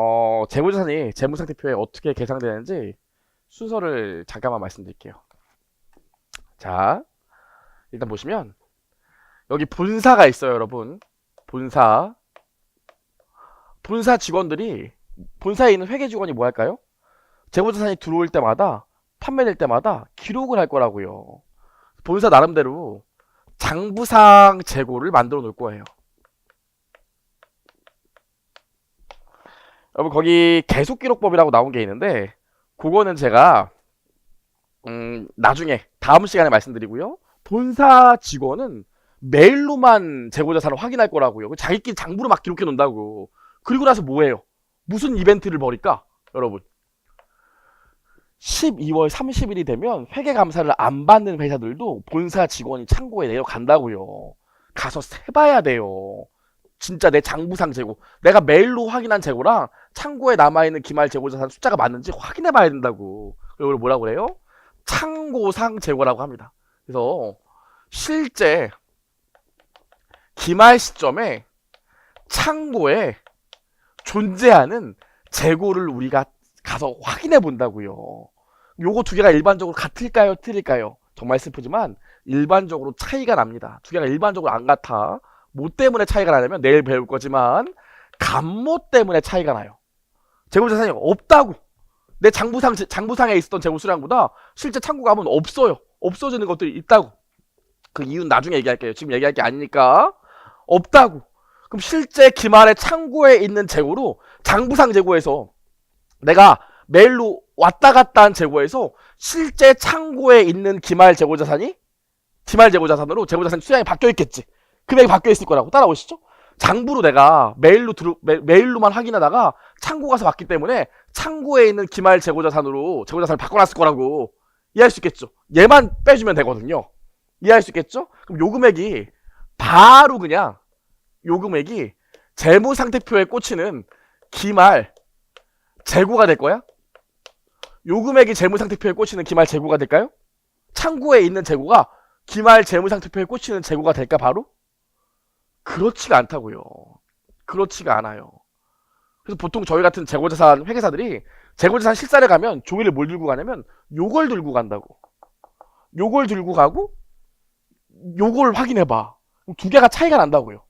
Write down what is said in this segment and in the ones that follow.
어, 재무자산이 재무상태표에 어떻게 계산되는지 순서를 잠깐만 말씀드릴게요. 자, 일단 보시면 여기 본사가 있어요, 여러분. 본사. 본사 직원들이 본사에 있는 회계 직원이 뭐 할까요? 재무자산이 들어올 때마다 판매될 때마다 기록을 할 거라고요. 본사 나름대로 장부상 재고를 만들어 놓을 거예요. 여러분 거기 계속 기록법이라고 나온 게 있는데 그거는 제가 음, 나중에 다음 시간에 말씀드리고요. 본사 직원은 메일로만 재고 자산을 확인할 거라고요. 자기끼리 장부로 막 기록해 놓는다고. 그리고 나서 뭐해요? 무슨 이벤트를 벌일까? 여러분. 12월 30일이 되면 회계 감사를 안 받는 회사들도 본사 직원이 창고에 내려간다고요. 가서 세봐야 돼요. 진짜 내 장부상 재고, 내가 메일로 확인한 재고랑 창고에 남아있는 기말 재고자 산 숫자가 맞는지 확인해 봐야 된다고. 이걸 뭐라고 그래요? 창고상 재고라고 합니다. 그래서 실제 기말 시점에 창고에 존재하는 재고를 우리가 가서 확인해 본다고요. 요거 두 개가 일반적으로 같을까요? 틀릴까요? 정말 슬프지만 일반적으로 차이가 납니다. 두 개가 일반적으로 안 같아. 뭐 때문에 차이가 나냐면 내일 배울 거지만 감모 때문에 차이가 나요. 재고자산이 없다고. 내 장부상 장부상에 있었던 재고 수량보다 실제 창고 가면 없어요. 없어지는 것들이 있다고. 그 이유는 나중에 얘기할게요. 지금 얘기할 게 아니니까 없다고. 그럼 실제 기말의 창고에 있는 재고로 장부상 재고에서 내가 메일로 왔다 갔다 한 재고에서 실제 창고에 있는 기말 재고 자산이 기말 재고 자산으로 재고 자산 수량이 바뀌어 있겠지. 금액이 바뀌어 있을 거라고 따라오시죠? 장부로 내가 메일로 들어 메, 메일로만 확인하다가 창고 가서 봤기 때문에 창고에 있는 기말 재고 자산으로 재고 자산을 바꿔놨을 거라고 이해할 수 있겠죠. 얘만 빼주면 되거든요. 이해할 수 있겠죠? 그럼 요 금액이 바로 그냥 요 금액이 재무 상태표에 꽂히는 기말 재고가 될 거야? 요 금액이 재무 상태표에 꽂히는 기말 재고가 될까요? 창고에 있는 재고가 기말 재무 상태표에 꽂히는 재고가 될까 바로? 그렇지가 않다고요. 그렇지가 않아요. 그래서 보통 저희 같은 재고자산 회계사들이 재고자산 실사를 가면 종이를 뭘 들고 가냐면 요걸 들고 간다고. 요걸 들고 가고 요걸 확인해 봐. 두 개가 차이가 난다고요.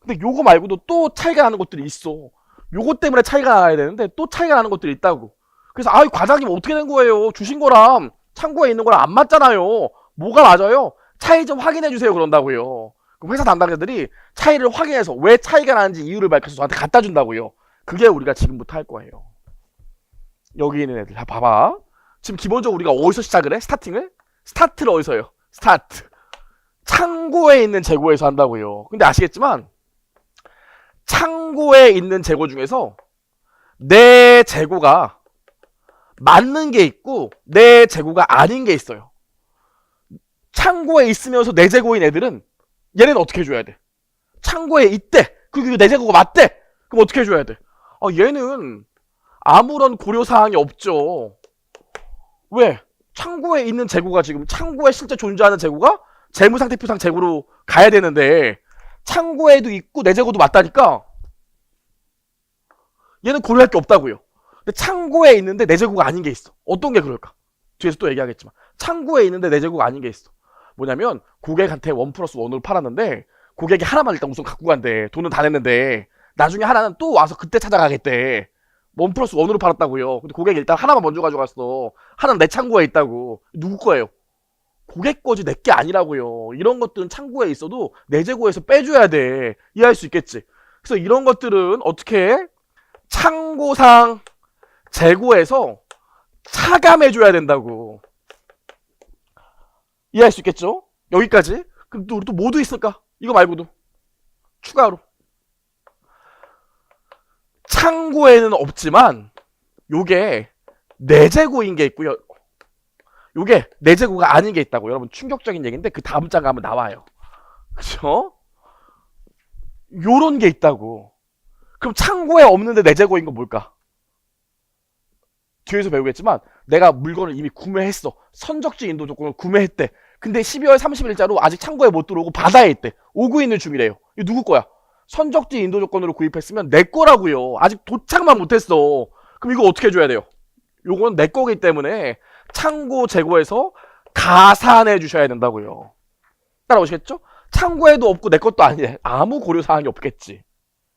근데 요거 말고도 또 차이가 나는 것들이 있어. 요거 때문에 차이가 나야 되는데 또 차이가 나는 것들이 있다고. 그래서 아이 과장님 어떻게 된 거예요? 주신 거랑 창고에 있는 거랑 안 맞잖아요. 뭐가 맞아요? 차이 좀 확인해 주세요 그런다고요. 그럼 회사 담당자들이 차이를 확인해서 왜 차이가 나는지 이유를 밝혀서 저한테 갖다 준다고요. 그게 우리가 지금부터 할 거예요. 여기 있는 애들 다 봐봐. 지금 기본적으로 우리가 어디서 시작을 해? 스타팅을? 스타트를 어디서 해요? 스타트. 창고에 있는 재고에서 한다고요. 근데 아시겠지만 창고에 있는 재고 중에서 내 재고가 맞는 게 있고 내 재고가 아닌 게 있어요. 창고에 있으면서 내 재고인 애들은 얘네는 어떻게 해줘야 돼? 창고에 있대. 그리고 내 재고가 맞대. 그럼 어떻게 해줘야 돼? 아, 얘는 아무런 고려 사항이 없죠. 왜? 창고에 있는 재고가 지금 창고에 실제 존재하는 재고가 재무상태표상 재고로 가야 되는데 창고에도 있고 내 재고도 맞다니까 얘는 고려할 게 없다고요. 근데 창고에 있는데 내 재고가 아닌 게 있어. 어떤 게 그럴까? 뒤에서 또 얘기하겠지만 창고에 있는데 내 재고가 아닌 게 있어. 뭐냐면 고객한테 원 플러스 원으로 팔았는데 고객이 하나만 일단 우선 갖고 간대. 돈은 다 냈는데 나중에 하나는 또 와서 그때 찾아가겠대. 원 플러스 원으로 팔았다고요. 근데 고객이 일단 하나만 먼저 가져갔어. 하나는 내 창고에 있다고. 누구 거예요? 고객 거지 내 게 아니라고요. 이런 것들은 창고에 있어도 내 재고에서 빼줘야 돼. 이해할 수 있겠지. 그래서 이런 것들은 어떻게 해? 창고상 재고에서 차감해줘야 된다고. 이해할 수 있겠죠? 여기까지. 그럼 또 우리 또 뭐도 있을까? 이거 말고도. 추가로. 창고에는 없지만 요게 내 재고인 게 있고요. 요게 내 재고가 아닌 게 있다고. 여러분 충격적인 얘기인데 그 다음 장 가면 나와요. 그쵸? 요런 게 있다고. 그럼 창고에 없는데 내 재고인 건 뭘까? 뒤에서 배우겠지만 내가 물건을 이미 구매했어. 선적지 인도 조건을 구매했대. 근데 12월 30일자로 아직 창고에 못 들어오고 바다에 있대. 오고 있는 중이래요. 이거 누구 거야? 선적지 인도 조건으로 구입했으면 내 거라고요. 아직 도착만 못했어. 그럼 이거 어떻게 해줘야 돼요? 요건 내 거기 때문에 창고 재고에서 가산해 주셔야 된다고요. 따라오시겠죠? 창고에도 없고 내 것도 아니래. 아무 고려 사항이 없겠지.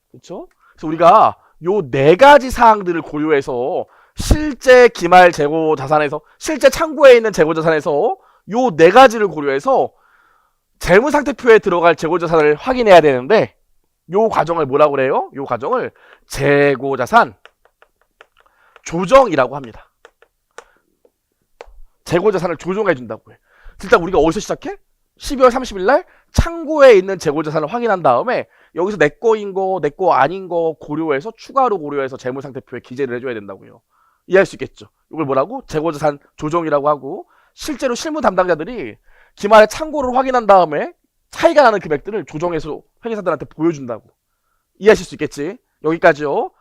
그렇죠? 그래서 우리가 요 네 가지 사항들을 고려해서 실제 기말 재고 자산에서 실제 창고에 있는 재고 자산에서 요 네 가지를 고려해서 재무 상태표에 들어갈 재고 자산을 확인해야 되는데 요 과정을 뭐라고 그래요? 요 과정을 재고 자산 조정이라고 합니다. 재고 자산을 조정해 준다고 해. 일단 우리가 어디서 시작해? 12월 30일 날 창고에 있는 재고 자산을 확인한 다음에 여기서 내 거인 거, 내 거 아닌 거 고려해서 추가로 고려해서 재무 상태표에 기재를 해줘야 된다고요. 이해할 수 있겠죠? 이걸 뭐라고? 재고 자산 조정이라고 하고 실제로 실무 담당자들이 기말에 창고를 확인한 다음에 차이가 나는 금액들을 조정해서 회계사들한테 보여준다고. 이해하실 수 있겠지? 여기까지요.